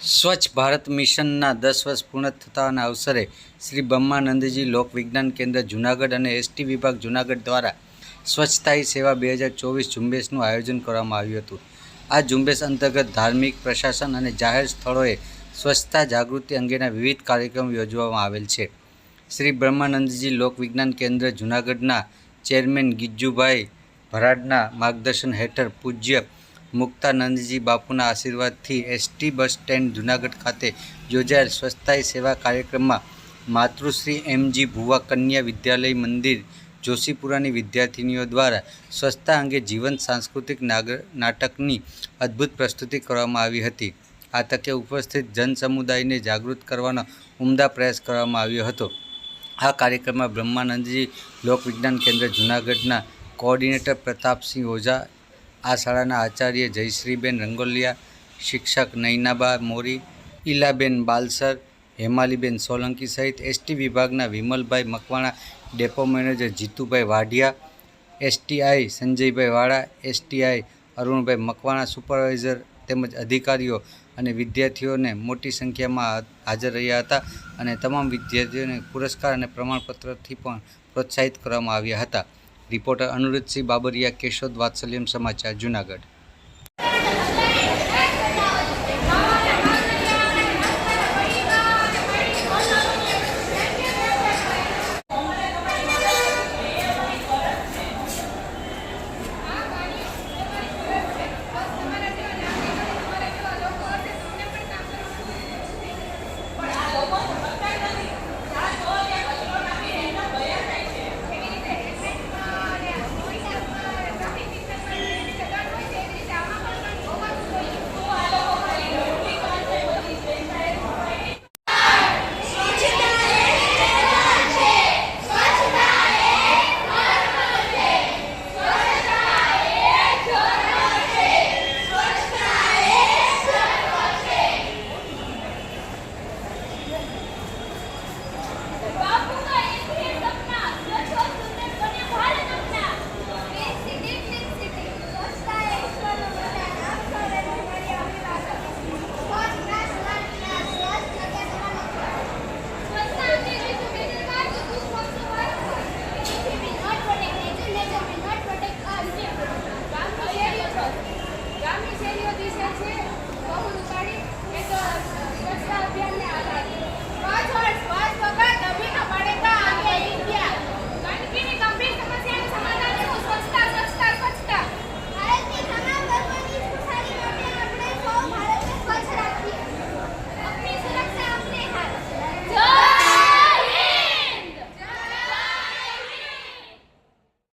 સ્વચ્છ ભારત મિશનના દસ વર્ષ પૂર્ણ થતાના અવસરે શ્રી બ્રહ્માનંદજી લોક વિજ્ઞાન કેન્દ્ર જૂનાગઢ અને એસટી વિભાગ જૂનાગઢ દ્વારા સ્વચ્છતા સેવા બે હજાર ચોવીસ ઝુંબેશનું આયોજન કરવામાં આવ્યું હતું. આ ઝુંબેશ અંતર્ગત ધાર્મિક, પ્રશાસન અને જાહેર સ્થળોએ સ્વચ્છતા જાગૃતિ અંગેના વિવિધ કાર્યક્રમો યોજવામાં આવેલ છે. શ્રી બ્રહ્માનંદજી લોક વિજ્ઞાન કેન્દ્ર જૂનાગઢના ચેરમેન ગિજ્જુભાઈ ભરાડના માર્ગદર્શન હેઠળ પૂજ્ય મુક્તાનંદજી બાપુના આશીર્વાદથી એસટી બસ સ્ટેન્ડ જૂનાગઢ ખાતે યોજાયેલ સ્વચ્છતા સેવા કાર્યક્રમમાં માતૃશ્રી એમજી ભુવા કન્યા વિદ્યાલય મંદિર, જોશીપુરાની વિદ્યાર્થિનીઓ દ્વારા સ્વચ્છતા અંગે જીવંત સાંસ્કૃતિક નાટકની અદ્ભુત પ્રસ્તુતિ કરવામાં આવી હતી. આ તકે ઉપસ્થિત જનસમુદાયને જાગૃત કરવાનો ઉમદા પ્રયાસ કરવામાં આવ્યો હતો. આ કાર્યક્રમમાં બ્રહ્માનંદજી લોક વિજ્ઞાન કેન્દ્ર જૂનાગઢના કોઓર્ડિનેટર પ્રતાપસિંહ ઓઝા આ શાળાના આચાર્ય જયશ્રીબેન રંગોલિયા, શિક્ષક નૈનાબા મોરી, ઈલાબેન બાલસર, હેમાલીબેન સોલંકી સહિત એસટી વિભાગના Vimalbhai Makwana, depot manager Jitubhai Vadhiya, STI Sanjaybhai Vala, STI Arunbhai Makwana supervisor તેમજ અધિકારીઓ અને વિદ્યાર્થીઓને મોટી સંખ્યામાં હાજર રહ્યા હતા અને તમામ વિદ્યાર્થીઓને પુરસ્કાર અને પ્રમાણપત્રથી પણ પ્રોત્સાહિત કરવામાં આવ્યા હતા. રિપોર્ટર અનુરૂધસિંહ બાબરિયા કેશોદ વાત્સલ્યમ સમાચાર જૂનાગઢ.